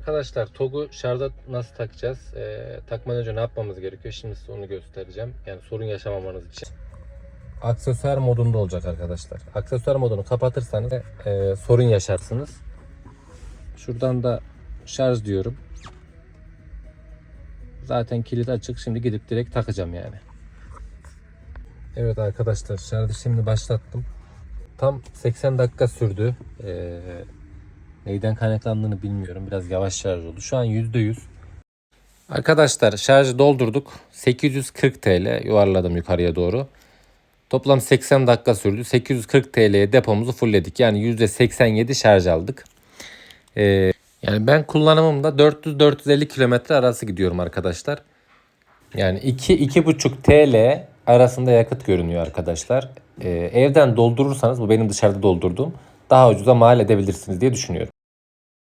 Arkadaşlar TOG'u şarja nasıl takacağız? Ee, takmadan önce ne yapmamız gerekiyor? Şimdi size onu göstereceğim. Yani sorun yaşamamanız için. Aksesuar modunda olacak arkadaşlar. Aksesuar modunu kapatırsanız e, sorun yaşarsınız. Şuradan da şarj diyorum. Zaten kilit açık. Şimdi gidip direkt takacağım yani. Evet arkadaşlar şarjı şimdi başlattım. Tam 80 dakika sürdü. Ee, neyden kaynaklandığını bilmiyorum. Biraz yavaş şarj oldu. Şu an %100. Arkadaşlar şarjı doldurduk. 840 TL yuvarladım yukarıya doğru. Toplam 80 dakika sürdü. 840 TL'ye depomuzu fullledik. Yani %87 şarj aldık. Ee, yani ben kullanımımda 400-450 kilometre arası gidiyorum arkadaşlar. Yani 2-2,5 TL arasında yakıt görünüyor arkadaşlar. Ee, evden doldurursanız bu benim dışarıda doldurduğum daha ucuza mal edebilirsiniz diye düşünüyorum.